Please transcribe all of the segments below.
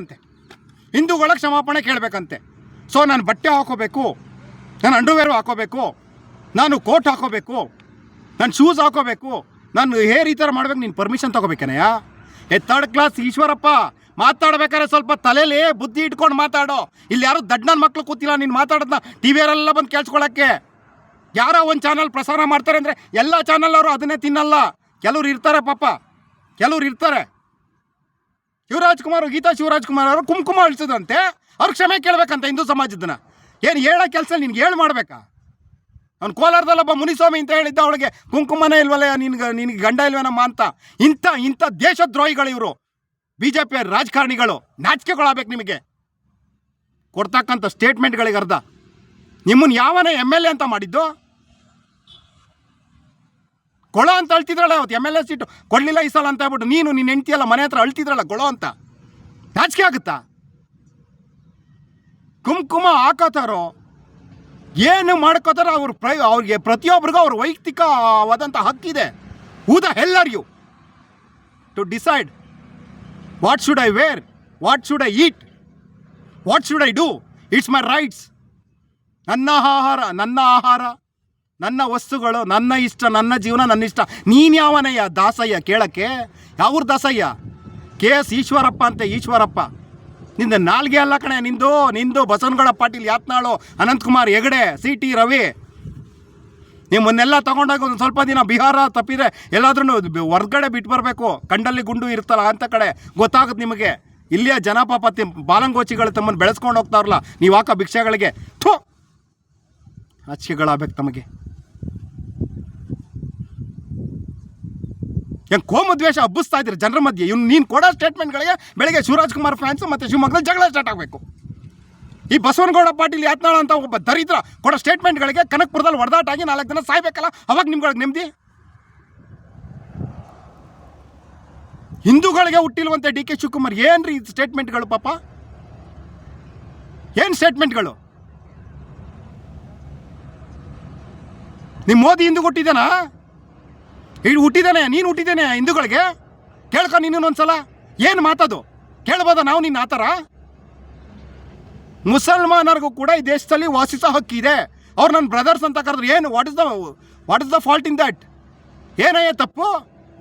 ಅಂತೆ ಹಿಂದೂಗಳ ಕ್ಷಮಾಪಣೆ ಕೇಳಬೇಕಂತೆ. ಸೊ ನಾನು ಬಟ್ಟೆ ಹಾಕೋಬೇಕು, ನಾನು ಅಂಡರ್ವೇರು ಹಾಕೋಬೇಕು, ನಾನು ಕೋಟ್ ಹಾಕೋಬೇಕು, ನಾನು ಶೂಸ್ ಹಾಕೋಬೇಕು, ನಾನು ಹೇರ್ ಈ ಥರ ಮಾಡ್ಬೇಕು, ನೀನು ಪರ್ಮಿಷನ್ ತೊಗೋಬೇಕೇನೆಯ ಏ ಥರ್ಡ್ ಕ್ಲಾಸ್ ಈಶ್ವರಪ್ಪ, ಮಾತಾಡ್ಬೇಕಾದ್ರೆ ಸ್ವಲ್ಪ ತಲೆಯಲ್ಲಿ ಬುದ್ಧಿ ಇಟ್ಕೊಂಡು ಮಾತಾಡೋ. ಇಲ್ಲಿ ಯಾರು ದಡ್ಡನ ಮಕ್ಕಳು ಕೂತಿಲ್ಲ, ನೀನು ಮಾತಾಡೋದನ್ನ ಟಿ ವಿಯರೆಲ್ಲ ಬಂದು ಕೇಳಿಸ್ಕೊಳಕ್ಕೆ. ಯಾರೋ ಒಂದು ಚಾನಲ್ ಪ್ರಸಾರ ಮಾಡ್ತಾರೆ ಅಂದರೆ ಎಲ್ಲ ಚಾನಲ್ ಅವರು ಅದನ್ನೇ ತಿನ್ನಲ್ಲ. ಕೆಲವ್ರು ಇರ್ತಾರೆ ಪಾಪ, ಕೆಲವ್ರು ಇರ್ತಾರೆ. ಶಿವರಾಜ್ ಕುಮಾರ್ ಗೀತಾ ಶಿವರಾಜ್ ಕುಮಾರ್ ಅವರು ಕುಂಕುಮ ಅಳಿಸಿದಂತೆ ಅವ್ರು ಕ್ಷಮೆ ಕೇಳಬೇಕಂತ ಹಿಂದೂ ಸಮಾಜದನ್ನ ಏನು ಹೇಳೋ ಕೆಲಸ ನಿನ್ಗೆ ಹೇಳಿ ಮಾಡಬೇಕಾ? ಅವ್ನು ಕೋಲಾರದಲ್ಲೊಬ್ಬ ಮುನಿಸ್ವಾಮಿ ಅಂತ ಹೇಳಿದ್ದ ಅವಳಿಗೆ ಕುಂಕುಮನೇ ಇಲ್ವಲ್ಲ ನಿನ್ಗೆ, ನಿನಗೆ ಗಂಡ ಇಲ್ವೇನಮ್ಮ ಅಂತ. ಇಂಥ ಇಂಥ ದೇಶದ್ರೋಹಿಗಳು ಇವರು. ಬಿ ಜೆ ಪಿ ರಾಜಕಾರಣಿಗಳು ನಾಚಿಕೆಗಳಾಗಬೇಕು ನಿಮಗೆ. ಕೊಡ್ತಕ್ಕಂಥ ಸ್ಟೇಟ್ಮೆಂಟ್ಗಳಿಗೆ ಅರ್ಧ. ನಿಮ್ಮನ್ನು ಯಾವನೇ ಎಂ ಎಲ್ ಎ ಅಂತ ಮಾಡಿದ್ದು? ಕೊಳೋ ಅಂತ ಅಳ್ತಿದ್ರಲ್ಲ ಅವತ್ತು ಎಂ ಎಲ್ ಎ ಸೀಟು ಕೊಡಲಿಲ್ಲ ಈ ಸಲ ಅಂತ ಹೇಳ್ಬಿಟ್ಟು ನೀನು ನಿನ್ನ ಹೆಂಡ್ತಿಯಲ್ಲ ಮನೆ ಹತ್ರ ಅಳ್ತಿದ್ರಲ್ಲ ಕೊಳ ಅಂತ. ನಾಚಿಕೆ ಆಗುತ್ತಾ? ಕುಂಕುಮ ಹಾಕೋತಾರೋ, ಏನು ಮಾಡ್ಕೋತಾರೋ ಅವ್ರ ಪ್ರೈ ಅವ್ರಿಗೆ ಪ್ರತಿಯೊಬ್ಬರಿಗೂ ಅವ್ರ ವೈಯಕ್ತಿಕವಾದಂಥ ಹಕ್ಕಿದೆ who the you to decide what should I wear what should I eat what should I do it's my rights ನನ್ನ ಆಹಾರ ನನ್ನ ಆಹಾರ. ನನ್ನ ವಸ್ತುಗಳು, ನನ್ನ ಇಷ್ಟ, ನನ್ನ ಜೀವನ, ನನ್ನ ಇಷ್ಟ. ನೀನು ಯಾವನಯ್ಯ? ದಾಸಯ್ಯ. ಕೇಳಕ್ಕೆ? ಯಾವ್ರ ದಾಸಯ್ಯ? ಕೆ ಎಸ್ ಈಶ್ವರಪ್ಪ ಅಂತೆ, ಈಶ್ವರಪ್ಪ. ನಿಂದ ನಾಲ್ಗೆ ಅಲ್ಲ ಕಣೆ, ನಿಂದು ನಿಂದು ಬಸವನಗೌಡ ಪಾಟೀಲ್ ಯಾತ್ನಾಳು, ಅನಂತಕುಮಾರ್ ಹೆಗಡೆ ಸಿ ಟಿ ರವಿ. ನಿಮ್ಮನ್ನೆಲ್ಲ ತೊಗೊಂಡಾಗ ಒಂದು ಸ್ವಲ್ಪ ದಿನ ಬಿಹಾರ ತಪ್ಪಿದ್ರೆ ಎಲ್ಲಾದ್ರೂ ಹೊರ್ಗಡೆ ಬಿಟ್ಟು ಬರಬೇಕು. ಕಂಡಲ್ಲಿ ಗುಂಡು ಇರ್ತಲ್ಲ ಅಂತ ಕಡೆ ಗೊತ್ತಾಗುತ್ತೆ ನಿಮಗೆ. ಇಲ್ಲಿಯ ಜನಪಾಪತಿ ಬಾಲಂಗೋಚಿಗಳು ತಮ್ಮನ್ನು ಬೆಳೆಸ್ಕೊಂಡು ಹೋಗ್ತಾರಲ್ಲ ನೀವು ಹಾಕೋ ಭಿಕ್ಷೆಗಳಿಗೆ? ಥೂ! ಆಚಿಕೆಗಳಾಗಬೇಕು ತಮಗೆ. ಹೆಂಗೆ ಕೋಮದ್ವೇಷ ಹಬ್ಬಿಸ್ತಾ ಇದ್ದೀರಿ ಜನರ ಮಧ್ಯೆ? ಇವ್ನು ನೀನು ಕೊಡೋ ಸ್ಟೇಟ್ಮೆಂಟ್ಗಳಿಗೆ ಬೆಳಗ್ಗೆ ಶಿವರಾಜ್ ಕುಮಾರ್ ಫ್ಯಾನ್ಸ್ ಮತ್ತು ಶಿವಮೊಗ್ಗದಲ್ಲಿ ಜಗಳ ಸ್ಟಾರ್ಟ್ ಆಗಬೇಕು. ಈ ಬಸವನಗೌಡ ಪಾಟೀಲ್ ಯಾತ್ನಾಳ ಅಂತ ಒಬ್ಬ ದರಿದ್ರ ಕೊಡೋ ಸ್ಟೇಟ್ಮೆಂಟ್ಗಳಿಗೆ ಕನಕಪುರದಲ್ಲಿ ಹೊಡೆದಾಟ ಆಗಿ ನಾಲ್ಕು ದಿನ ಸಾಯ್ಬೇಕಲ್ಲ? ಅವಾಗ ನಿಮ್ಗಳಿಗೆ ನೆಮ್ಮದಿ? ಹಿಂದೂಗಳಿಗೆ ಹುಟ್ಟಿಲ್ವಂತೆ ಡಿ ಕೆ ಶಿವಕುಮಾರ್, ಏನ್ರಿ ಇದು ಸ್ಟೇಟ್ಮೆಂಟ್ಗಳು ಪಾಪ? ಏನು ಸ್ಟೇಟ್ಮೆಂಟ್ಗಳು ನಿಮ್ಮ ಮೋದಿ ಹಿಂದೂ ಹುಟ್ಟಿದಾನಾ ಇಲ್ಲಿ ಹುಟ್ಟಿದ್ದಾನೆ, ನೀನು ಹುಟ್ಟಿದ್ದೇನೆ ಹಿಂದೂಗಳಿಗೆ? ಕೇಳ್ಕೊ ನೀನು ಒಂದ್ಸಲ. ಏನು ಮಾತದು? ಕೇಳ್ಬೋದ ನಾವು ನಿನ್ನ ಆ ಥರ ಮುಸಲ್ಮಾನರಿಗೂ ಕೂಡ ಈ ದೇಶದಲ್ಲಿ ವಾಸಿಸೋ ಹಕ್ಕಿದೆ ಅವ್ರು ನನ್ನ ಬ್ರದರ್ಸ್ ಅಂತ ಕರೆದ್ರು, ಏನು what is the what is the fault in that ಏನಯ್ಯ ತಪ್ಪು?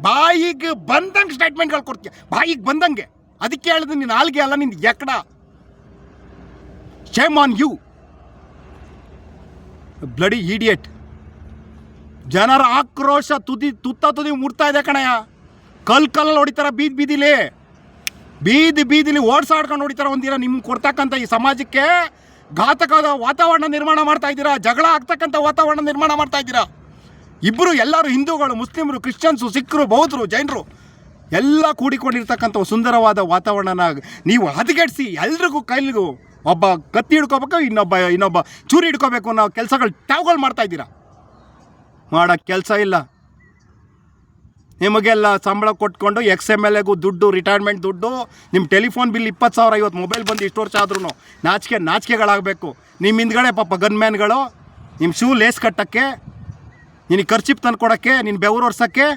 ಬಾಯಿಗೆ ಬಂದಂಗೆ ಸ್ಟೇಟ್ಮೆಂಟ್ಗಳು ಕೊಡ್ತೀಯ. ಬಾಯಿಗೆ ಬಂದಂಗೆ. ಅದಕ್ಕೆ ಹೇಳಿದ್ರೆ ನಿನ್ನ ಆಲ್ಗೆ ಅಲ್ಲ ನಿನ್ನ ಎಕ್ಕಡ shame on you bloody idiot ಜನರ ಆಕ್ರೋಶ ತುದಿ ತುತ್ತ ತುದಿ ಮುಡ್ತಾ ಇದೆ ಕಣಯ್ಯ. ಕಲ್ ಕಲ್ಲಲ್ಲಿ ಹೊಡಿತಾರೆ, ಬೀದಿ ಬೀದಿಲಿ. ಬೀದಿ ಬೀದಿಲಿ ಓಡಿಸಾಡ್ಕೊಂಡು ಹೊಡಿತಾರೆ ಒಂದಿರ ನಿಮ್ಗೆ ಕೊಡ್ತಕ್ಕಂಥ ಈ ಸಮಾಜಕ್ಕೆ ಘಾತಕವಾದ ವಾತಾವರಣ ನಿರ್ಮಾಣ ಮಾಡ್ತಾ ಇದ್ದೀರಾ? ಜಗಳ ಆಗ್ತಕ್ಕಂಥ ವಾತಾವರಣ ನಿರ್ಮಾಣ ಮಾಡ್ತಾ ಇದ್ದೀರಾ? ಇಬ್ಬರು ಎಲ್ಲರೂ ಹಿಂದೂಗಳು, ಮುಸ್ಲಿಮರು, ಕ್ರಿಶ್ಚಿಯನ್ಸು ಸಿಖ್ರು ಬೌದ್ಧರು, ಜೈನರು, ಎಲ್ಲ ಕೂಡಿಕೊಂಡಿರ್ತಕ್ಕಂಥ ಸುಂದರವಾದ ವಾತಾವರಣನ ನೀವು ಹದಗೆಡಿಸಿ ಎಲ್ರಿಗೂ ಕೈಲಿಗೂ ಒಬ್ಬ ಕತ್ತಿ ಹಿಡ್ಕೋಬೇಕು, ಇನ್ನೊಬ್ಬ ಇನ್ನೊಬ್ಬ ಚೂರಿ ಹಿಡ್ಕೋಬೇಕು ಅನ್ನೋ ಕೆಲಸಗಳು ಟ್ಯಾವ್ಗಳು ಮಾಡ್ತಾ ಇದ್ದೀರಾ? ಮಾಡೋಕ್ಕೆ ಕೆಲಸ ಇಲ್ಲ. ನಿಮಗೆಲ್ಲ ಸಂಬಳ ಕೊಟ್ಕೊಂಡು ಎಕ್ಸ್ ಎಂ ಎಲ್ ಎಗೂ ದುಡ್ಡು ರಿಟೈರ್ಮೆಂಟ್ ದುಡ್ಡು ನಿಮ್ಮ ಟೆಲಿಫೋನ್ ಬಿಲ್ ಇಪ್ಪತ್ತು ಸಾವಿರ ಐವತ್ತು ಮೊಬೈಲ್ ಬಂದು ಇಷ್ಟು ವರ್ಷ ಆದ್ರೂ ನಾಚಿಕೆ, ನಾಚಿಕೆಗಳಾಗಬೇಕು. ನಿಮ್ಮ ಹಿಂದ್ಗಡೆ ಪಾಪ ಗನ್ಮ್ಯಾನ್ಗಳು ನಿಮ್ಮ ಶೂ ಲೇಸ್ ಕಟ್ಟೋಕ್ಕೆ, ನಿನಗೆ ಖರ್ಚಿಪ್ ತಂದು ಕೊಡೋಕ್ಕೆ ನಿನ್ನ ಬೆವರು ಒರ್ಸೋಕ್ಕೆ,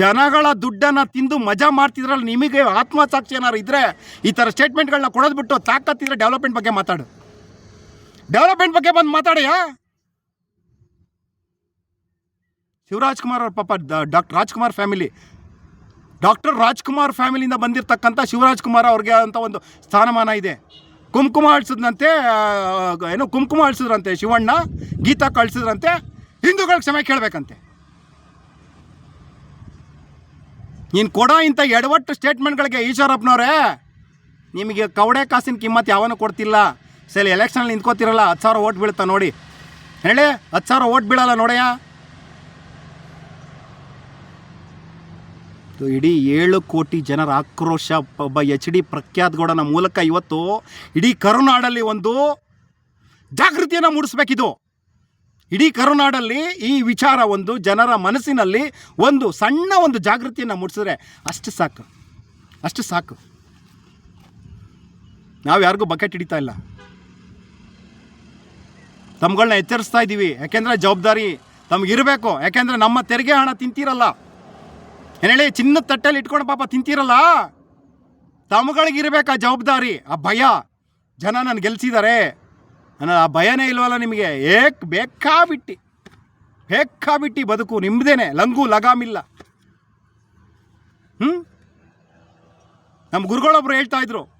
ಜನಗಳ ದುಡ್ಡನ್ನು ತಿಂದು ಮಜಾ ಮಾಡ್ತಿದ್ರಲ್ಲ ನಿಮಗೆ ಆತ್ಮಸಾಕ್ಷಿ ಏನಾದ್ರು ಇದ್ದರೆ ಈ ಥರ ಸ್ಟೇಟ್ಮೆಂಟ್ಗಳನ್ನ ಕೊಡೋದು ಬಿಟ್ಟು ತಾಕತ್ತಿದ್ರೆ ಡೆವಲಪ್ಮೆಂಟ್ ಬಗ್ಗೆ ಮಾತಾಡು. ಡೆವಲಪ್ಮೆಂಟ್ ಬಗ್ಗೆ ಬಂದು ಮಾತಾಡಿಯಾ? ಶಿವರಾಜ್ ಕುಮಾರ್ ಅವ್ರ ಪಾಪ doctor Rajkumar family. Doctor Rajkumar ಫ್ಯಾಮಿಲಿಯಿಂದ ಬಂದಿರತಕ್ಕಂಥ ಶಿವರಾಜ್ ಕುಮಾರ್ ಅವ್ರಿಗೆ ಅಂತ ಒಂದು ಸ್ಥಾನಮಾನ ಇದೆ. ಕುಂಕುಮ ಅಳಿಸಿದ್ರಂತೆ ಏನು ಕುಂಕುಮ ಅಳಿಸಿದ್ರಂತೆ ಶಿವಣ್ಣ, ಗೀತಾ ಕಳಿಸಿದ್ರಂತೆ ಹಿಂದೂಗಳಿಗೆ ಕ್ಷಮೆ ಕೇಳಬೇಕಂತೆ. ನೀನು ಕೊಡೋ ಇಂಥ ಎಡವಟ್ಟು ಸ್ಟೇಟ್ಮೆಂಟ್ಗಳಿಗೆ ಈಶ್ವರಪ್ಪನವರೇ, ನಿಮಗೆ ಕವಡೆ ಕಾಸಿನ ಕಿಮ್ಮತ್ತು ಯಾವನು ಕೊಡ್ತಿಲ್ಲ. ಸರಿ ಎಲೆಕ್ಷನಲ್ಲಿ ನಿಂತ್ಕೋತಿರಲ್ಲ, ಹತ್ತು ಸಾವಿರ ಓಟ್ ಬೀಳ್ತಾ ನೋಡಿ. ಹೇಳಿ, ಹತ್ತು ಸಾವಿರ ಓಟ್ ಬೀಳಲ್ಲ ನೋಡಯ್ಯ. ಇಡೀ ಏಳು ಕೋಟಿ ಜನರ ಆಕ್ರೋಶ, ಒಬ್ಬ ಎಚ್ ಡಿ ಪ್ರಖ್ಯಾತ್ ಗೌಡನ ಮೂಲಕ ಇವತ್ತು ಇಡೀ ಕರುನಾಡಲ್ಲಿ ಒಂದು ಜಾಗೃತಿಯನ್ನು ಮೂಡಿಸ್ಬೇಕಿದು. ಇಡೀ ಕರುನಾಡಲ್ಲಿ ಈ ವಿಚಾರ ಒಂದು, ಜನರ ಮನಸ್ಸಿನಲ್ಲಿ ಒಂದು ಸಣ್ಣ ಒಂದು ಜಾಗೃತಿಯನ್ನು ಮೂಡಿಸಿದ್ರೆ ಅಷ್ಟು ಸಾಕು. ಅಷ್ಟು ಸಾಕು. ನಾವು ಯಾರಿಗೂ ಬಕೆಟ್ ಹಿಡಿತಾ ಇಲ್ಲ. ತಮ್ಗಳನ್ನ ಎಚ್ಚರಿಸ್ತಾ ಇದ್ದೀವಿ ಯಾಕೆಂದರೆ ಜವಾಬ್ದಾರಿ ತಮಗಿರಬೇಕು. ಯಾಕೆಂದರೆ ನಮ್ಮ ತೆರಿಗೆ ಹಣ ತಿಂತೀರಲ್ಲ. ಏನು ಹೇಳಿ, ಚಿನ್ನದ ತಟ್ಟೆಯಲ್ಲಿ ಇಟ್ಕೊಂಡು ಪಾಪ ತಿಂತೀರಲ್ಲ? ತಮ್ಮಗಳಿಗಿರ್ಬೇಕು ಆ ಜವಾಬ್ದಾರಿ, ಆ ಭಯ. ಜನ ನನ್ನ ಗೆಲ್ಸಿದ್ದಾರೆ ನನ್ನ ಆ ಭಯನೇ ಇಲ್ವಲ್ಲ ನಿಮಗೆ? ಏಕ್ ಬೇಕಾಬಿಟ್ಟಿ. ಬೇಕಾಬಿಟ್ಟಿ ಬದುಕು ನಿಮ್ಮದೇನೆ ಲಂಗು ಲಗಾಮಿಲ್ಲ. ಹ್ಞೂ ನಮ್ಮ ಗುರುಗಳೊಬ್ರು ಹೇಳ್ತಾ ಇದ್ರು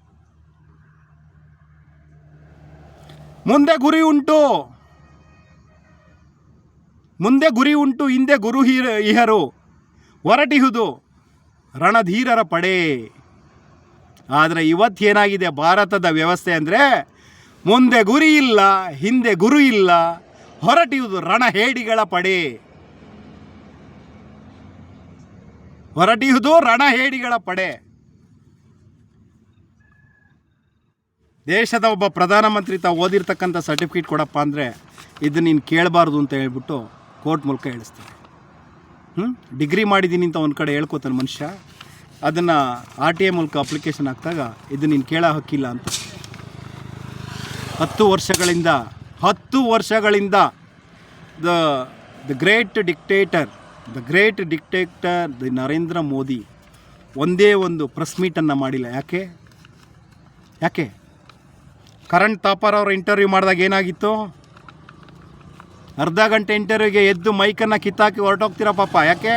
ಮುಂದೆ ಗುರಿ ಉಂಟು. ಮುಂದೆ ಗುರಿ ಉಂಟು, ಹಿಂದೆ ಗುರು ಹೀರ ಇಹರು. ಹೊರಟಿಹುದು ರಣಧೀರರ ಪಡೆ. ಆದರೆ ಇವತ್ತೇನಾಗಿದೆ ಭಾರತದ ವ್ಯವಸ್ಥೆ ಅಂದರೆ ಮುಂದೆ ಗುರಿ ಇಲ್ಲ, ಹಿಂದೆ ಗುರು ಇಲ್ಲ ಹೊರಟಿಯುವುದು ರಣಹೇಡಿಗಳ ಪಡೆ. ಹೊರಟಿಯುವುದು ರಣಹೇಡಿಗಳ ಪಡೆ. ದೇಶದ ಒಬ್ಬ ಪ್ರಧಾನಮಂತ್ರಿ ತಾವು ಓದಿರ್ತಕ್ಕಂಥ ಸರ್ಟಿಫಿಕೇಟ್ ಕೊಡಪ್ಪ ಅಂದರೆ ಇದು ನೀನು ಕೇಳಬಾರ್ದು ಅಂತ ಹೇಳ್ಬಿಟ್ಟು ಕೋರ್ಟ್ ಮೂಲಕ ಹೇಳಿಸ್ತಾರೆ. ಹ್ಞೂ ಡಿಗ್ರಿ ಮಾಡಿದ್ದೀನಿ ಅಂತ ಒಂದು ಕಡೆ ಹೇಳ್ಕೊತಾನೆ ಮನುಷ್ಯ. ಅದನ್ನು ಆರ್ ಟಿ ಐ ಮೂಲಕ ಅಪ್ಲಿಕೇಶನ್ ಹಾಕಿದಾಗ ಇದು ನೀನು ಕೇಳ ಹಕ್ಕಿಲ್ಲ ಅಂತ. ಹತ್ತು ವರ್ಷಗಳಿಂದ ಹತ್ತು ವರ್ಷಗಳಿಂದ the the great dictator, the great dictator the Narendra Modi ಒಂದೇ ಒಂದು ಪ್ರೆಸ್ ಮೀಟನ್ನು ಮಾಡಿಲ್ಲ. ಯಾಕೆ? ಯಾಕೆ? ಕರಣ್ ತಾಪರ್ ಅವರು ಇಂಟರ್ವ್ಯೂ ಮಾಡಿದಾಗ ಏನಾಗಿತ್ತು? ಅರ್ಧ ಗಂಟೆ ಇಂಟರ್ವ್ಯೂಗೆ ಎದ್ದು ಮೈಕನ್ನು ಕಿತ್ತಾಕಿ ಹೊರಟೋಗ್ತೀರ ಪಾಪ, ಯಾಕೆ?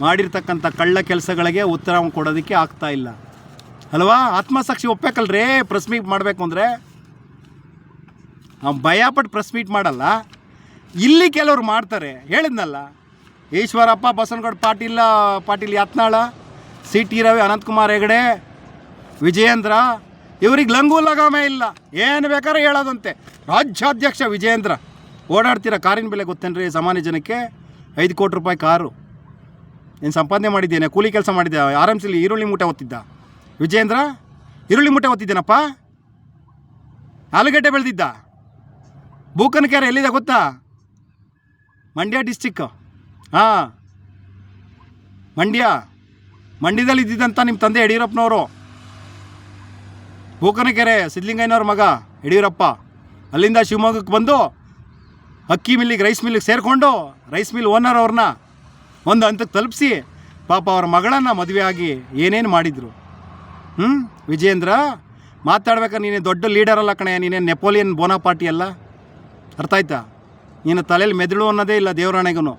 ಮಾಡಿರ್ತಕ್ಕಂಥ ಕಳ್ಳ ಕೆಲಸಗಳಿಗೆ ಉತ್ತರ ಕೊಡೋದಕ್ಕೆ ಆಗ್ತಾ ಇಲ್ಲ. ಅಲ್ವಾ? ಆತ್ಮಸಾಕ್ಷಿ ಒಪ್ಪಬೇಕಲ್ರೇ ಪ್ರೆಸ್ ಮೀಟ್ ಮಾಡಬೇಕು ಅಂದರೆ? ನಾವು ಭಯಪಟ್ಟು ಪ್ರೆಸ್ ಮೀಟ್ ಮಾಡಲ್ಲ. ಇಲ್ಲಿ ಕೆಲವರು ಮಾಡ್ತಾರೆ. ಹೇಳಿದ್ನಲ್ಲ. ಈಶ್ವರಪ್ಪ, ಬಸವನಗೌಡ ಪಾಟೀಲ, ಪಾಟೀಲ್ ಯತ್ನಾಳ, ಸಿ ಟಿ ರವಿ, ಅನಂತಕುಮಾರ್ ಹೆಗಡೆ, ವಿಜಯೇಂದ್ರ ಇವ್ರಿಗೆ ಲಂಗು ಲಗಾಮೆ ಇಲ್ಲ. ಏನು ಬೇಕಾದ್ರೆ ಹೇಳೋದಂತೆ. ರಾಜ್ಯಾಧ್ಯಕ್ಷ ವಿಜೇಂದ್ರ ಓಡಾಡ್ತೀರ ಕಾರಿನ ಬೆಲೆ ಗೊತ್ತೇನ್ರಿ ಸಾಮಾನ್ಯ ಜನಕ್ಕೆ? ಐದು ಕೋಟಿ ರೂಪಾಯಿ ಕಾರು. ಏನು ಸಂಪಾದನೆ ಮಾಡಿದ್ದೇನೆ, ಕೂಲಿ ಕೆಲಸ ಮಾಡಿದ್ದೆ ಆರಾಮ್ಸಲ್ಲಿ ಈರುಳ್ಳಿ ಮೂಟೆ ಒತ್ತಿದ್ದ ವಿಜೇಂದ್ರ ಈರುಳ್ಳಿ ಮೂಟೆ ಒತ್ತಿದ್ದೇನಪ್ಪ ಆಲೂಗಡ್ಡೆ ಬೆಳೆದಿದ್ದ. ಬೂಕನಕೆರೆ ಎಲ್ಲಿದೆ ಗೊತ್ತಾ? ಮಂಡ್ಯ ಡಿಸ್ಟಿಕ್ ಹಾಂ. ಮಂಡ್ಯ. ಮಂಡ್ಯದಲ್ಲಿ ಇದ್ದಿದ್ದಂಥ ನಿಮ್ಮ ತಂದೆ ಯಡಿಯೂರಪ್ಪನವರು. ಬೂಕನಕೆರೆ ಸಿದ್ಲಿಂಗಯ್ಯನವ್ರ ಮಗ ಯಡಿಯೂರಪ್ಪ. ಅಲ್ಲಿಂದ ಶಿವಮೊಗ್ಗಕ್ಕೆ ಬಂದು ಅಕ್ಕಿ ಮಿಲ್ಲಿಗೆ, ರೈಸ್ ಮಿಲ್ಲಿಗೆ ಸೇರಿಕೊಂಡು ರೈಸ್ ಮಿಲ್ ಓನರ್ ಅವ್ರನ್ನ ಒಂದು ಹಂತಕ್ಕೆ ತಲುಪಿಸಿ ಪಾಪ ಅವ್ರ ಮಗಳನ್ನು ಮದುವೆ ಆಗಿ ಏನೇನು ಮಾಡಿದರು. ಹ್ಞೂ ವಿಜೇಂದ್ರ ಮಾತಾಡ್ಬೇಕಾರೆ ನೀನೇ ದೊಡ್ಡ ಲೀಡರ್ ಅಲ್ಲ ಕಣೆ, ನೀನೇ ನೆಪೋಲಿಯನ್ ಬೋನಾಪಾಟಿ ಅಲ್ಲ. ಅರ್ಥ ಆಯ್ತಾ? ನೀನು ತಲೆಯಲ್ಲಿ ಮೆದುಳು ಅನ್ನೋದೇ ಇಲ್ಲ ದೇವರಾಣೆಗೂ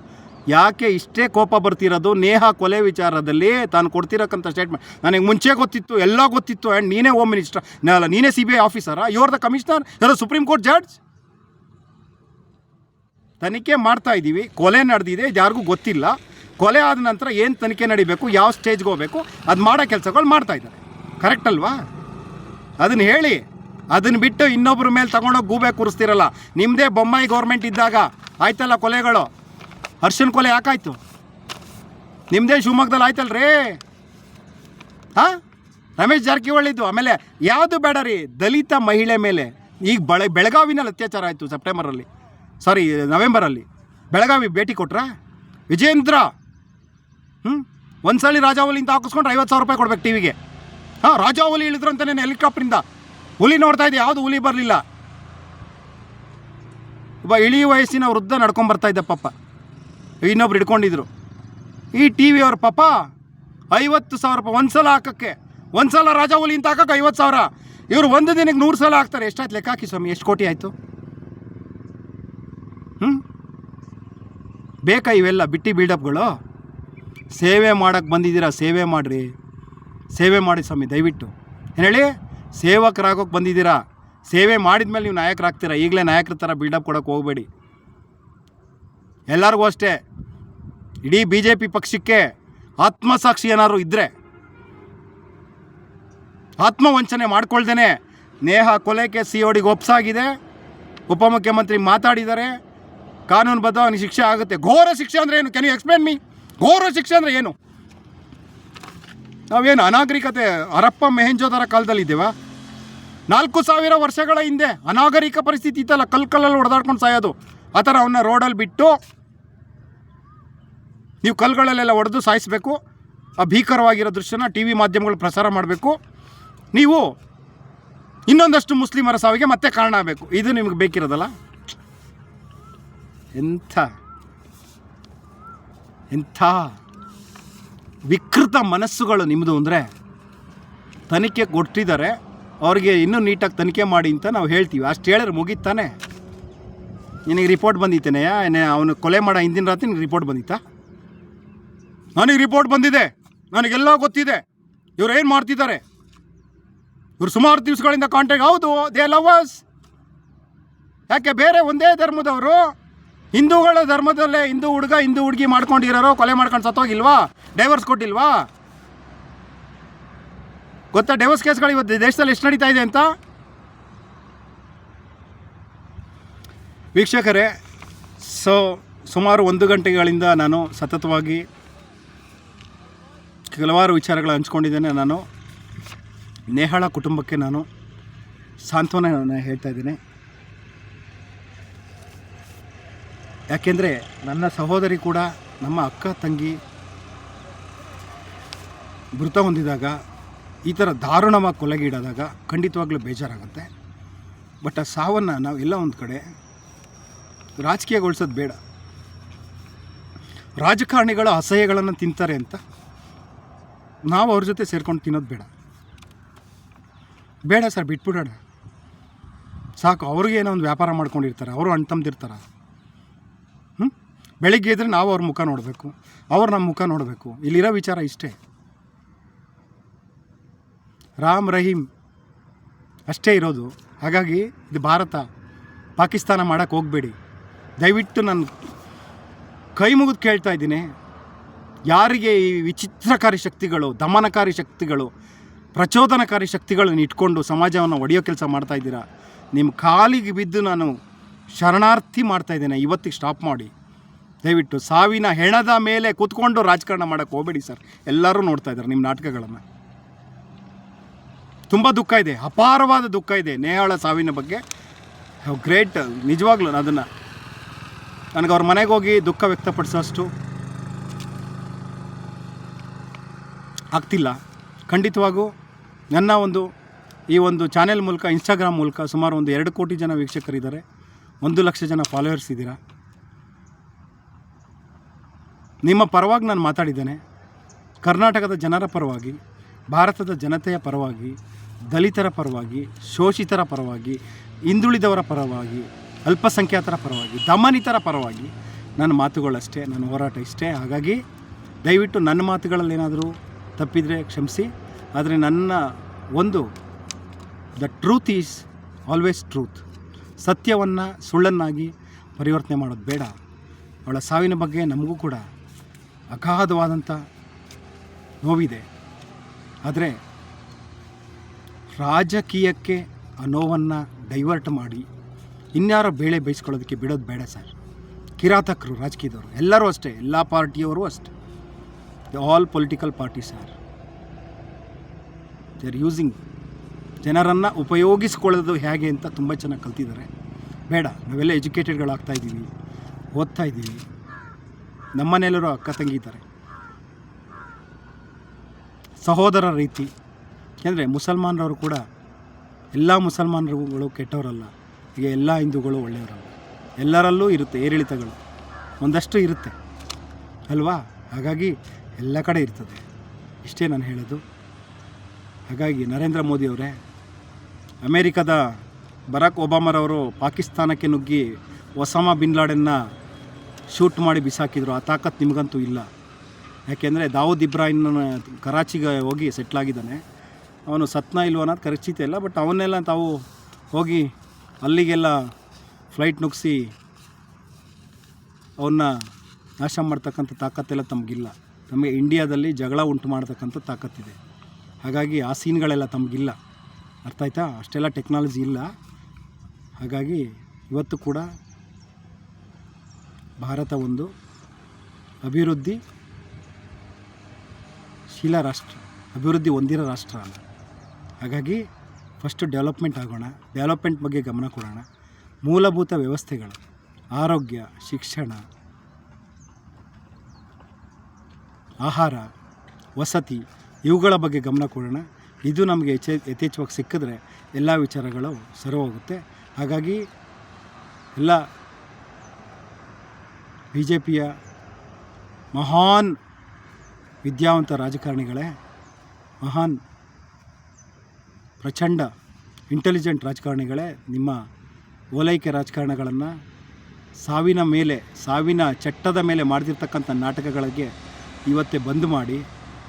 ಯಾಕೆ ಇಷ್ಟೇ ಕೋಪ ಬರ್ತಿರೋದು? ನೇಹ ಕೊಲೆ ವಿಚಾರದಲ್ಲಿ ತಾನು ಕೊಡ್ತಿರಕ್ಕಂಥ ಸ್ಟೇಟ್ಮೆಂಟ್ ನನಗೆ ಮುಂಚೆ ಗೊತ್ತಿತ್ತು, ಎಲ್ಲ ಗೊತ್ತಿತ್ತು ಆ್ಯಂಡ್ ನೀನೇ ಹೋಮ್ ಮಿನಿಸ್ಟರ್ ಅಲ್ಲ, ನೀನೇ ಸಿ ಬಿ ಐ ಆಫೀಸರಾ ಯುವರ್ ದ ಕಮಿಷನರ್ ಯಾರೋ ಸುಪ್ರೀಂ ಕೋರ್ಟ್ ಜಡ್ಜ್ ತನಿಖೆ ಮಾಡ್ತಾ ಇದ್ದೀವಿ ಕೊಲೆ ನಡೆದಿದೆ ಯಾರಿಗೂ ಗೊತ್ತಿಲ್ಲ. ಕೊಲೆ ಆದ ನಂತರ ಏನು ತನಿಖೆ ನಡಿಬೇಕು, ಯಾವ ಸ್ಟೇಜ್ಗೆ ಹೋಗಬೇಕು, ಅದು ಮಾಡೋ ಕೆಲಸಗಳು ಮಾಡ್ತಾ ಇದ್ದಾರೆ. ಕರೆಕ್ಟ್ ಅಲ್ವಾ? ಅದನ್ನು ಹೇಳಿ ಅದನ್ನು ಬಿಟ್ಟು ಇನ್ನೊಬ್ಬರ ಮೇಲೆ ತಗೊಂಡೋಗಿ ಗೂಬೆ ಕೂರಿಸ್ತಿರಲ್ಲ ನಿಮ್ಮದೇ ಬೊಮ್ಮಾಯಿ ಗೌರ್ಮೆಂಟ್ ಇದ್ದಾಗ, ಆಯ್ತಲ್ಲ ಕೊಲೆಗಳು? ಹರ್ಷನ್ ಕೊಲೆ ಯಾಕಾಯ್ತು? ನಿಮ್ಮದೇ ಶಿವಮೊಗ್ಗದಲ್ಲಿ ಆಯ್ತಲ್ರಿ? ಹಾಂ? ರಮೇಶ್ ಜಾರಕಿಹೊಳಿದು ಆಮೇಲೆ ಯಾವುದು ಬೇಡ ರೀ, ದಲಿತ ಮಹಿಳೆ ಮೇಲೆ. ಈಗ ಬಳೆ, ಬೆಳಗಾವಿನಲ್ಲಿ ಅತ್ಯಾಚಾರ ಆಯಿತು ಸೆಪ್ಟೆಂಬರಲ್ಲಿ. ಸಾರಿ ನವೆಂಬರಲ್ಲಿ. ಬೆಳಗಾವಿ ಭೇಟಿ ಕೊಟ್ರಾ? ವಿಜೇಂದ್ರ! ಹ್ಞೂ ಒಂದು ಸಲ ರಾಜಾವಲಿ ಅಂತ ಹಾಕಿಸ್ಕೊಂಡ್ರೆ ಐವತ್ತು ಸಾವಿರ ರೂಪಾಯಿ ಕೊಡ್ಬೇಕು ಟಿ ವಿಗೆ. ಹಾಂ, ರಾಜಾವಲಿ ಇಳಿದ್ರಂತಾನೆ ಹೆಲಿಕಾಪ್ಟ್ರಿಂದ. ಹುಲಿ ನೋಡ್ತಾ ಇದ್ದೆ, ಯಾವುದು ಹುಲಿ ಬರಲಿಲ್ಲ. ಒಬ್ಬ ಇಳಿ ವಯಸ್ಸಿನ ವೃದ್ಧ ನಡ್ಕೊಂಬರ್ತಾ ಇದ್ದ ಪಾಪ. ಇನ್ನೊಬ್ರು ಹಿಡ್ಕೊಂಡಿದ್ರು. ಈ ಟಿ ವಿಯವ್ರ ಪಾಪ ಐವತ್ತು ಸಾವಿರ ರೂಪಾಯಿ ಒಂದು ಸಲ ಹಾಕೋಕ್ಕೆ, ಒಂದು ಸಲ ರಾಜಾವಲಿ ಅಂತ ಹಾಕೋಕ್ಕೆ ಐವತ್ತು ಸಾವಿರ. ಇವರು ಒಂದು ದಿನಕ್ಕೆ ನೂರು ಸಲ ಹಾಕ್ತಾರೆ. ಎಷ್ಟಾಯ್ತು ಲೆಕ್ಕ ಹಾಕಿ ಸ್ವಾಮಿ? ಎಷ್ಟು ಕೋಟಿ ಆಯಿತು? ಹ್ಞೂ ಬೇಕಾ ಇವೆಲ್ಲ ಬಿಟ್ಟಿ ಬಿಲ್ಡಪ್ಗಳು? ಸೇವೆ ಮಾಡೋಕ್ಕೆ ಬಂದಿದ್ದೀರಾ? ಸೇವೆ ಮಾಡಿರಿ. ಸೇವೆ ಮಾಡಿ ಸ್ವಾಮಿ, ದಯವಿಟ್ಟು. ಏನು ಹೇಳಿ? ಸೇವಕರಾಗೋಕ್ಕೆ ಬಂದಿದ್ದೀರಾ? ಸೇವೆ ಮಾಡಿದ ಮೇಲೆ ನೀವು ನಾಯಕರಾಗ್ತೀರಾ? ಈಗಲೇ ನಾಯಕರ ಥರ ಬಿಲ್ಡಪ್ ಕೊಡೋಕ್ಕೆ ಹೋಗಬೇಡಿ. ಎಲ್ಲರಿಗೂ ಅಷ್ಟೇ. ಇಡೀ ಬಿ ಜೆ ಪಿ ಪಕ್ಷಕ್ಕೆ ಆತ್ಮಸಾಕ್ಷಿ ಏನಾದ್ರು ಇದ್ದರೆ ಆತ್ಮವಂಚನೆ ಮಾಡ್ಕೊಳ್ದೇನೆ ನೇಹ ಕೊಲೆ ಕೇಸ್ ಸಿ ಒಡಿಗೆ ಒಪ್ಸಾಗಿದೆ. ಉಪಮುಖ್ಯಮಂತ್ರಿ ಮಾತಾಡಿದ್ದಾರೆ. ಕಾನೂನುಬದ್ಧವಾಗಿ ಶಿಕ್ಷೆ ಆಗುತ್ತೆ. ಘೋರ ಶಿಕ್ಷೆ ಅಂದರೆ ಏನು? ಕೆನ್ ಯು ಎಕ್ಸ್ಪ್ಲೇನ್ ಮೀ ಘೋರ ಶಿಕ್ಷೆ ಅಂದರೆ ಏನು? ನಾವೇನು ಅನಾಗರಿಕತೆ, ಹರಪ್ಪ ಮೆಹೆಂಜೋದರ ಕಾಲದಲ್ಲಿ ಇದ್ದೇವಾ? ನಾಲ್ಕು ಸಾವಿರ ವರ್ಷಗಳ ಹಿಂದೆ ಅನಾಗರಿಕ ಪರಿಸ್ಥಿತಿ ಇತ್ತಲ್ಲ, ಕಲ್ಕಲ್ಲಲ್ಲಿ ಹೊಡೆದಾಡ್ಕೊಂಡು ಸಾಯೋದು. ಆ ಥರ ಅವನ್ನ ರೋಡಲ್ಲಿ ಬಿಟ್ಟು ನೀವು ಕಲ್ಗಳಲ್ಲೆಲ್ಲ ಹೊಡೆದು ಸಾಯಿಸಬೇಕು. ಆ ಭೀಕರವಾಗಿರೋ ದೃಶ್ಯನ ಟಿ ವಿ ಮಾಧ್ಯಮಗಳು ಪ್ರಸಾರ ಮಾಡಬೇಕು. ನೀವು ಇನ್ನೊಂದಷ್ಟು ಮುಸ್ಲಿಮರ ಸಾವಿಗೆ ಮತ್ತೆ ಕಾರಣ ಆಗಬೇಕು. ಇದು ನಿಮಗೆ ಬೇಕಿರೋದಲ್ಲ? ಎಂಥ ಎಂಥ ವಿಕೃತ ಮನಸ್ಸುಗಳು ನಿಮ್ಮದು ಅಂದರೆ ತನಿಖೆ ಕೊಟ್ಟಿದ್ದಾರೆ ಅವ್ರಿಗೆ ಇನ್ನೂ ನೀಟಾಗಿ ತನಿಖೆ ಮಾಡಿ ಅಂತ ನಾವು ಹೇಳ್ತೀವಿ. ಅಷ್ಟು ಹೇಳಿದ್ರೆ ಮುಗೀತಾನೆ ನಿನಗೆ ರಿಪೋರ್ಟ್ ಬಂದಿತ್ತೇನೆಯಾ ಅವನು ಕೊಲೆ ಮಾಡೋ ಹಿಂದಿನ ರಾತ್ರಿ ನಿನಗೆ ರಿಪೋರ್ಟ್ ಬಂದಿತ್ತಾ? ನನಗೆ ರಿಪೋರ್ಟ್ ಬಂದಿದೆ. ನನಗೆಲ್ಲ ಗೊತ್ತಿದೆ. ಇವ್ರು ಏನು ಮಾಡ್ತಿದ್ದಾರೆ? ಇವರು ಸುಮಾರು ದಿವಸಗಳಿಂದ ಕಾಂಟ್ಯಾಕ್ಟ್ ಹೌದು ದೇ ಲವರ್ಸ್ ಯಾಕೆ ಬೇರೆ ಒಂದೇ ಧರ್ಮದವರು? ಹಿಂದೂಗಳ ಧರ್ಮದಲ್ಲೇ ಹಿಂದೂ ಹುಡುಗ ಹಿಂದೂ ಹುಡುಗಿ ಮಾಡ್ಕೊಂಡಿರೋರು, ಕೊಲೆ ಮಾಡ್ಕೊಂಡು ಸತ್ತೋಗಿಲ್ವಾ? ಡೈವರ್ಸ್ ಕೊಟ್ಟಿಲ್ವಾ? ಗೊತ್ತಾ ಡೈವರ್ಸ್ ಕೇಸ್ಗಳು ಇವತ್ತು ದೇಶದಲ್ಲಿ ಎಷ್ಟು ನಡೀತಾ ಇದೆ ಅಂತ? ವೀಕ್ಷಕರೇ ಸೊ ಸುಮಾರು ಒಂದು ಗಂಟೆಗಳಿಂದ ನಾನು ಸತತವಾಗಿ ಕೆಲವಾರು ವಿಚಾರಗಳು ಹಂಚ್ಕೊಂಡಿದ್ದೇನೆ ನಾನು. ನೇಹಾಳ ಕುಟುಂಬಕ್ಕೆ ನಾನು ಸಾಂತ್ವನ ಹೇಳ್ತಾ ಇದ್ದೀನಿ. ಯಾಕೆಂದರೆ ನನ್ನ ಸಹೋದರಿ ಕೂಡ ನಮ್ಮ ಅಕ್ಕ ತಂಗಿ ಮೃತ ಹೊಂದಿದಾಗ, ಈ ಥರ ದಾರುಣವಾಗಿ ಕೊಲೆಗೀಡಾದಾಗ ಖಂಡಿತವಾಗ್ಲೂ ಬೇಜಾರಾಗುತ್ತೆ. ಬಟ್ ಆ ಸಾವನ್ನು ನಾವು ಎಲ್ಲ ಒಂದು ಕಡೆ ರಾಜಕೀಯಗೊಳಿಸೋದು ಬೇಡ. ರಾಜಕಾರಣಿಗಳು ಅಸಹ್ಯಗಳನ್ನು ತಿಂತಾರೆ ಅಂತ ನಾವು ಅವ್ರ ಜೊತೆ ಸೇರ್ಕೊಂಡು ತಿನ್ನೋದು ಬೇಡ. ಬೇಡ ಸರ್, ಬಿಟ್ಬಿಡೋಣ. ಸಾಕು, ಅವ್ರಿಗೆ ಏನೋ ಒಂದು ವ್ಯಾಪಾರ ಮಾಡ್ಕೊಂಡಿರ್ತಾರೆ, ಅವರು ಅಣ್ಣ ತಮ್ದಿರ್ತಾರೆ ಹ್ಞೂ ಬೆಳಿಗ್ಗೆ ಇದ್ರೆ ನಾವು ಅವ್ರ ಮುಖ ನೋಡಬೇಕು, ಅವ್ರು ನಮ್ಮ ಮುಖ ನೋಡಬೇಕು. ಇಲ್ಲಿರೋ ವಿಚಾರ ಇಷ್ಟೇ. ರಾಮ್ ರಹೀಮ್ ಅಷ್ಟೇ ಇರೋದು. ಹಾಗಾಗಿ ಇದು ಭಾರತ, ಪಾಕಿಸ್ತಾನ ಮಾಡೋಕ್ಕೆ ಹೋಗಬೇಡಿ. ದಯವಿಟ್ಟು ನಾನು ಕೈ ಮುಗಿದು ಕೇಳ್ತಾ ಇದ್ದೀನಿ. ಯಾರಿಗೆ ಈ ವಿಚಿತ್ರಕಾರಿ ಶಕ್ತಿಗಳು, ದಮನಕಾರಿ ಶಕ್ತಿಗಳು, ಪ್ರಚೋದನಕಾರಿ ಶಕ್ತಿಗಳನ್ನು ಇಟ್ಕೊಂಡು ಸಮಾಜವನ್ನು ಒಡೆಯೋ ಕೆಲಸ ಮಾಡ್ತಾ ಇದ್ದೀರಾ? ನಿಮ್ಮ ಕಾಲಿಗೆ ಬಿದ್ದು ನಾನು ಶರಣಾರ್ಥಿ ಮಾಡ್ತಾ ಇದ್ದೇನೆ. ಇವತ್ತಿಗೆ ಸ್ಟಾಪ್ ಮಾಡಿ. ದಯವಿಟ್ಟು ಸಾವಿನ ಹೆಣದ ಮೇಲೆ ಕೂತ್ಕೊಂಡು ರಾಜಕಾರಣ ಮಾಡೋಕ್ಕೆ ಹೋಗಬೇಡಿ ಸರ್. ಎಲ್ಲರೂ ನೋಡ್ತಾ ಇದ್ದಾರೆ ನಿಮ್ಮ ನಾಟಕಗಳನ್ನು. ತುಂಬ ದುಃಖ ಇದೆ. ಅಪಾರವಾದ ದುಃಖ ಇದೆ ನೇಹಾಳ ಸಾವಿನ ಬಗ್ಗೆ. ಗ್ರೇಟ್ ನಿಜವಾಗ್ಲೂ ಅದನ್ನು. ನನಗೆ ಅವ್ರ ಮನೆಗೆ ಹೋಗಿ ದುಃಖ ವ್ಯಕ್ತಪಡಿಸೋಷ್ಟು ಆಗ್ತಿಲ್ಲ. ಖಂಡಿತವಾಗೂ ನನ್ನ ಒಂದು ಈ ಒಂದು ಚಾನೆಲ್ ಮೂಲಕ ಇನ್ಸ್ಟಾಗ್ರಾಮ್ ಮೂಲಕ ಸುಮಾರು ಒಂದು ಎರಡು ಕೋಟಿ ಜನ ವೀಕ್ಷಕರಿದ್ದಾರೆ. ಒಂದು ಲಕ್ಷ ಜನ ಫಾಲೋವರ್ಸ್ ಇದ್ದೀರಾ? ನಿಮ್ಮ ಪರವಾಗಿ ನಾನು ಮಾತಾಡಿದ್ದೇನೆ. ಕರ್ನಾಟಕದ ಜನರ ಪರವಾಗಿ, ಭಾರತದ ಜನತೆಯ ಪರವಾಗಿ, ದಲಿತರ ಪರವಾಗಿ, ಶೋಷಿತರ ಪರವಾಗಿ, ಹಿಂದುಳಿದವರ ಪರವಾಗಿ, ಅಲ್ಪಸಂಖ್ಯಾತರ ಪರವಾಗಿ, ದಮನಿತರ ಪರವಾಗಿ ನನ್ನ ಮಾತುಗಳಷ್ಟೇ, ನನ್ನ ಹೋರಾಟ ಇಷ್ಟೇ. ಹಾಗಾಗಿ ದಯವಿಟ್ಟು ನನ್ನ ಮಾತುಗಳಲ್ಲಿ ಏನಾದರೂ ತಪ್ಪಿದರೆ ಕ್ಷಮಿಸಿ. ಆದರೆ ನನ್ನ ಒಂದು, the truth is always truth. ಸತ್ಯವನ್ನು ಸುಳ್ಳನ್ನಾಗಿ ಪರಿವರ್ತನೆ ಮಾಡೋದು ಬೇಡ. ಅವಳ ಸಾವಿನ ಬಗ್ಗೆ ನಮಗೂ ಕೂಡ ಅಗಾಧವಾದಂಥ ನೋವಿದೆ. ಆದರೆ ರಾಜಕೀಯಕ್ಕೆ ಆ ನೋವನ್ನು ಡೈವರ್ಟ್ ಮಾಡಿ. ಇನ್ಯಾರೋ ಬೇಳೆ ಬೇಯಿಸ್ಕೊಳ್ಳೋದಕ್ಕೆ ಬಿಡೋದು ಬೇಡ ಸರ್. ಕಿರಾತಕರು, ರಾಜಕೀಯದವರು, ಎಲ್ಲರೂ ಅಷ್ಟೇ, ಎಲ್ಲ ಪಾರ್ಟಿಯವರು ಅಷ್ಟೇ. All political are they are using ಜನರನ್ನು ಉಪಯೋಗಿಸ್ಕೊಳ್ಳೋದು ಹೇಗೆ ಅಂತ ತುಂಬ ಚೆನ್ನಾಗಿ ಕಲ್ತಿದ್ದಾರೆ. ಬೇಡ, ನಾವೆಲ್ಲ ಎಜುಕೇಟೆಡ್ಗಳಾಗ್ತಾ ಇದ್ದೀವಿ. ಓದ್ತಾ ಇದ್ದೀವಿ. ನಮ್ಮನೆಯಲ್ಲರೂ ಅಕ್ಕ ತಂಗಿ ಇದ್ದಾರೆ. ಸಹೋದರ ರೀತಿ. ಏಕೆಂದರೆ ಮುಸಲ್ಮಾನರವರು ಕೂಡ ಎಲ್ಲ ಮುಸಲ್ಮಾನರುಗಳು ಕೆಟ್ಟವರಲ್ಲ. ಈಗ ಎಲ್ಲ ಹಿಂದೂಗಳು ಒಳ್ಳೆಯವರಲ್ಲ. ಎಲ್ಲರಲ್ಲೂ ಇರುತ್ತೆ ಏರಿಳಿತಗಳು. ಒಂದಷ್ಟು ಇರುತ್ತೆ. ಅಲ್ವಾ? ಹಾಗಾಗಿ ಎಲ್ಲ ಕಡೆ ಇರ್ತದೆ. ಇಷ್ಟೇ ನಾನು ಹೇಳೋದು. ಹಾಗಾಗಿ ನರೇಂದ್ರ ಮೋದಿಯವರೇ ಅಮೇರಿಕದ ಬರಾಕ್ ಒಬಾಮರವರು ಪಾಕಿಸ್ತಾನಕ್ಕೆ ನುಗ್ಗಿ ಒಸಾಮಾ ಬಿನ್ ಲಾಡೆನ್ನ ಶೂಟ್ ಮಾಡಿ ಬಿಸಾಕಿದ್ರು. ಆ ತಾಕತ್ ನಿಮಗಂತೂ ಇಲ್ಲ. ಯಾಕೆಂದರೆ ದಾವೂದ್ ಇಬ್ರಾಹಿಮ್ನ ಕರಾಚಿಗೆ ಹೋಗಿ ಸೆಟ್ಲಾಗಿದ್ದಾನೆ ಅವನು ಸತ್ನ ಇಲ್ವ ಅನ್ನೋದು ಖರ್ಚಿತ ಇಲ್ಲ, ಬಟ್ ಅವನ್ನೆಲ್ಲ ತಾವು ಹೋಗಿ ಅಲ್ಲಿಗೆಲ್ಲ ಫ್ಲೈಟ್ ನುಗ್ಸಿ ಅವನ್ನ ನಾಶ ಮಾಡ್ತಕ್ಕಂಥ ತಾಕತ್ತೆಲ್ಲ ತಮಗಿಲ್ಲ. ನಮಗೆ ಇಂಡಿಯಾದಲ್ಲಿ ಜಗಳ ಉಂಟು ಮಾಡ್ತಕ್ಕಂಥ ತಾಕತ್ತಿದೆ. ಹಾಗಾಗಿ ಆ ಸೀನ್ಗಳೆಲ್ಲ ತಮಗಿಲ್ಲ. ಅರ್ಥ ಆಯ್ತಾ? ಅಷ್ಟೆಲ್ಲ ಟೆಕ್ನಾಲಜಿ ಇಲ್ಲ. ಹಾಗಾಗಿ ಇವತ್ತು ಕೂಡ ಭಾರತ ಒಂದು ಅಭಿವೃದ್ಧಿ ಶೀಲ ರಾಷ್ಟ್ರ, ಅಭಿವೃದ್ಧಿ ಹೊಂದಿರೋ ರಾಷ್ಟ್ರ ಅಲ್ಲ. ಹಾಗಾಗಿ ಫಸ್ಟು ಡೆವಲಪ್ಮೆಂಟ್ ಆಗೋಣ ಡೆವಲಪ್ಮೆಂಟ್ ಬಗ್ಗೆ ಗಮನ ಕೊಡೋಣ. ಮೂಲಭೂತ ವ್ಯವಸ್ಥೆಗಳು, ಆರೋಗ್ಯ, ಶಿಕ್ಷಣ ಆಹಾರ, ವಸತಿ ಇವುಗಳ ಬಗ್ಗೆ ಗಮನ ಕೊಡೋಣ. ಇದು ನಮಗೆ ಹೆಚ್ಚೆ ಯಥೇಚ್ಛವಾಗಿ ಸಿಕ್ಕಿದ್ರೆ ಎಲ್ಲ ವಿಚಾರಗಳು ಸರಿಹೋಗುತ್ತೆ ಹಾಗಾಗಿ ಎಲ್ಲ ಬಿ ಜೆ ಪಿಯ ಮಹಾನ್ ವಿದ್ಯಾವಂತ ರಾಜಕಾರಣಿಗಳೇ, ಮಹಾನ್ ಪ್ರಚಂಡ ಇಂಟೆಲಿಜೆಂಟ್ ರಾಜಕಾರಣಿಗಳೇ, ನಿಮ್ಮ ಓಲೈಕೆ ರಾಜಕಾರಣಗಳನ್ನು ಸಾವಿನ ಮೇಲೆ, ಸಾವಿನ ಚಟ್ಟದ ಮೇಲೆ ಮಾಡ್ತಿರ್ತಕ್ಕಂಥ ನಾಟಕಗಳಿಗೆ ಇವತ್ತೇ ಬಂದ್ ಮಾಡಿ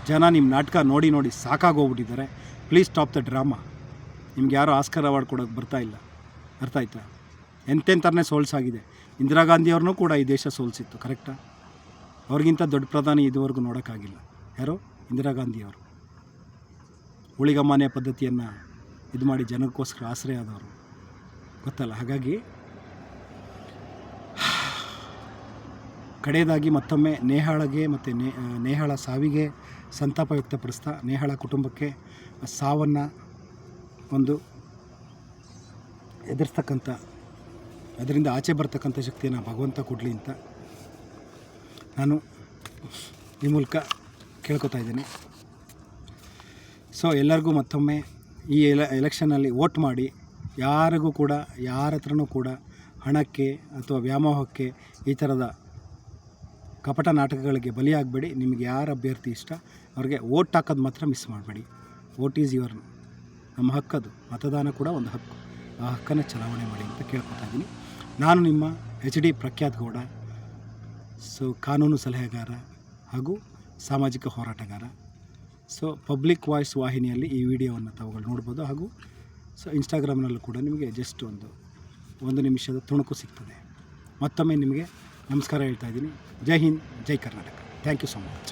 ಜನ ನಿಮ್ಮ ನಾಟಕ ನೋಡಿ ನೋಡಿ ಸಾಕಾಗೋಗ್ಬಿಟ್ಟಿದ್ದಾರೆ. ಪ್ಲೀಸ್ ಸ್ಟಾಪ್ ದ ಡ್ರಾಮಾ ನಿಮ್ಗೆ ಯಾರೂ ಆಸ್ಕರ್ ಅವಾರ್ಡ್ ಕೊಡೋಕ್ಕೆ ಬರ್ತಾ ಇಲ್ಲ. ಅರ್ಥ ಆಯ್ತಾ? ಎಂತೆಂಥರನೇ ಸೋಲ್ಸಾಗಿದೆ ಇಂದಿರಾ ಗಾಂಧಿಯವ್ರನ್ನೂ ಕೂಡ ಈ ದೇಶ ಸೋಲ್ಸಿತ್ತು ಕರೆಕ್ಟಾ ಅವ್ರಿಗಿಂತ ದೊಡ್ಡ ಪ್ರಧಾನಿ ಇದುವರೆಗೂ ನೋಡೋಕ್ಕಾಗಿಲ್ಲ. ಯಾರು? ಇಂದಿರಾ ಗಾಂಧಿಯವರು. ಉಳಿಗಮಾನ್ಯ ಪದ್ಧತಿಯನ್ನು ಇದು ಮಾಡಿ ಜನಕ್ಕೋಸ್ಕರ ಆಶ್ರಯ ಆದವರು. ಗೊತ್ತಲ್ಲ? ಹಾಗಾಗಿ ಕಡೆಯದಾಗಿ ಮತ್ತೊಮ್ಮೆ ನೇಹಾಳಗೆ ಮತ್ತು ನೇಹಾಳ ಸಾವಿಗೆ ಸಂತಾಪ ವ್ಯಕ್ತಪಡಿಸ್ತಾ ನೇಹಾಳ ಕುಟುಂಬಕ್ಕೆ ಸಾವನ್ನು ಒಂದು ಎದುರಿಸ್ತಕ್ಕಂಥ, ಅದರಿಂದ ಆಚೆ ಬರ್ತಕ್ಕಂಥ ಶಕ್ತಿಯನ್ನು ಭಗವಂತ ಕೊಡಲಿ ಅಂತ ನಾನು ಈ ಮೂಲಕ ಕೇಳ್ಕೊತಾ ಇದ್ದೀನಿ. ಸೊ ಎಲ್ಲರಿಗೂ ಮತ್ತೊಮ್ಮೆ ಈ ಎಲ ಎಲೆಕ್ಷನಲ್ಲಿ ವೋಟ್ ಮಾಡಿ, ಯಾರಿಗೂ ಕೂಡ, ಯಾರ ಹತ್ರನೂ ಕೂಡ ಹಣಕ್ಕೆ ಅಥವಾ ವ್ಯಾಮೋಹಕ್ಕೆ ಈ ಥರದ ಕಪಟ ನಾಟಕಗಳಿಗೆ ಬಲಿಯಾಗಬೇಡಿ. ನಿಮಗೆ ಯಾರ ಅಭ್ಯರ್ಥಿ ಇಷ್ಟ, ಅವ್ರಿಗೆ ವೋಟ್ ಹಾಕೋದು ಮಾತ್ರ ಮಿಸ್ ಮಾಡಬೇಡಿ. ಓಟ್ ಈಸ್ ಯುವರ್ ನಮ್ಮ ಹಕ್ಕದು. ಮತದಾನ ಕೂಡ ಒಂದು ಹಕ್ಕು. ಆ ಹಕ್ಕನ್ನು ಚಲಾವಣೆ ಮಾಡಿ ಅಂತ ಕೇಳ್ಕೊತಾ ಇದ್ದೀನಿ. ನಾನು ನಿಮ್ಮ H D Prakhyat Gowda so ಕಾನೂನು ಸಲಹೆಗಾರ ಹಾಗೂ ಸಾಮಾಜಿಕ ಹೋರಾಟಗಾರ. ಸೊ ಪಬ್ಲಿಕ್ ವಾಯ್ಸ್ ವಾಹಿನಿಯಲ್ಲಿ ಈ ವಿಡಿಯೋವನ್ನು ತಾವುಗಳು ನೋಡ್ಬೋದು ಹಾಗೂ ಸೊ ಇನ್ಸ್ಟಾಗ್ರಾಮ್ನಲ್ಲೂ ಕೂಡ ನಿಮಗೆ ಜಸ್ಟ್ ಒಂದು ಒಂದು ನಿಮಿಷದ ತುಣುಕು ಸಿಗ್ತದೆ. ಮತ್ತೊಮ್ಮೆ ನಿಮಗೆ ನಮಸ್ಕಾರ ಹೇಳ್ತಾ ಇದ್ದೀನಿ. ಜೈ ಹಿಂದ್ ಜೈ Karnataka. Thank you so much